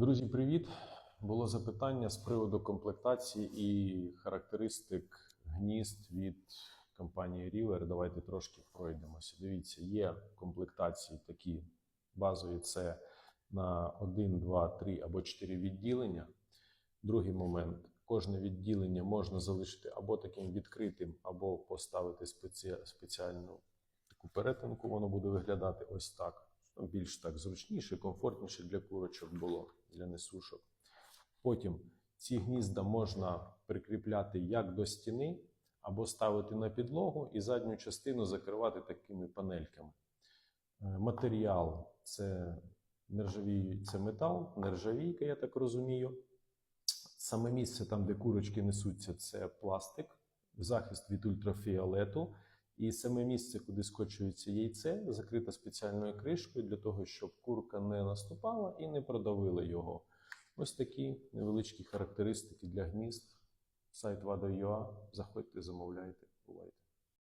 Друзі, привіт! Було запитання з приводу комплектації і характеристик гнізд від компанії River. Давайте трошки пройдемося. Дивіться, є комплектації такі базові: це на 1, 2, 3 або 4 відділення. Другий момент: кожне відділення можна залишити або таким відкритим, або поставити спеці- спеціальну таку перетинку. Воно буде виглядати ось так. Більш так зручніше, комфортніше для курочок було, для несушок. Потім ці гнізда можна прикріпляти як до стіни, або ставити на підлогу і задню частину закривати такими панельками. Е, Матеріал це нержавій, це метал, нержавійка, я так розумію. Саме місце там, де курочки несуться, це пластик, захист від ультрафіолету. І саме місце, куди скочується яйце, закрите спеціальною кришкою для того, щоб курка не наступала і не продавила його. Ось такі невеличкі характеристики для гнізд. Сайт Vado.ua. Заходьте, замовляйте. Бувайте.